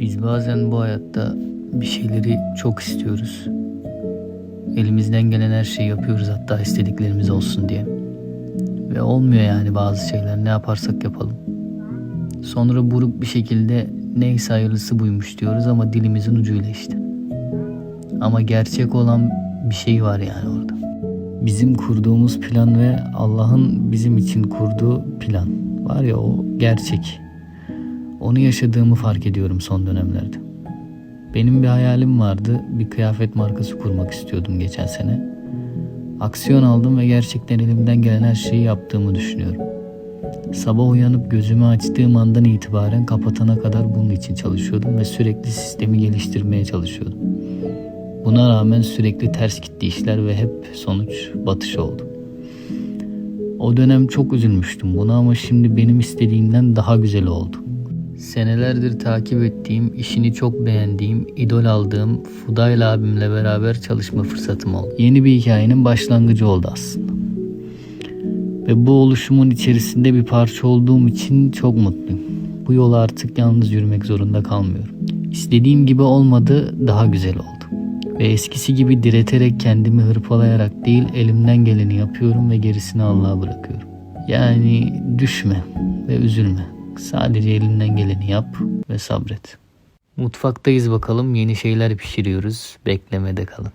Biz bazen bu hayatta bir şeyleri çok istiyoruz. Elimizden gelen her şeyi yapıyoruz hatta istediklerimiz olsun diye. Ve olmuyor yani bazı şeyler ne yaparsak yapalım. Sonra buruk bir şekilde neyse hayırlısı buymuş diyoruz ama dilimizin ucuyla işte. Ama gerçek olan bir şey var yani orada. Bizim kurduğumuz plan ve Allah'ın bizim için kurduğu plan var ya o gerçek. Onu yaşadığımı fark ediyorum son dönemlerde. Benim bir hayalim vardı. Bir kıyafet markası kurmak istiyordum geçen sene. Aksiyon aldım ve gerçekten elimden gelen her şeyi yaptığımı düşünüyorum. Sabah uyanıp gözümü açtığım andan itibaren kapatana kadar bunun için çalışıyordum ve sürekli sistemi geliştirmeye çalışıyordum. Buna rağmen sürekli ters gitti işler ve hep sonuç batış oldu. O dönem çok üzülmüştüm buna ama şimdi benim istediğimden daha güzel oldu. Senelerdir takip ettiğim, işini çok beğendiğim, idol aldığım Fudayl abimle beraber çalışma fırsatım oldu. Yeni bir hikayenin başlangıcı oldu aslında. Ve bu oluşumun içerisinde bir parça olduğum için çok mutluyum. Bu yolu artık yalnız yürümek zorunda kalmıyorum. İstediğim gibi olmadı, daha güzel oldu. Ve eskisi gibi direterek kendimi hırpalayarak değil elimden geleni yapıyorum ve gerisini Allah'a bırakıyorum. Yani düşme ve üzülme. Sadece elinden geleni yap ve sabret. Mutfaktayız bakalım yeni şeyler pişiriyoruz. Beklemede kalın.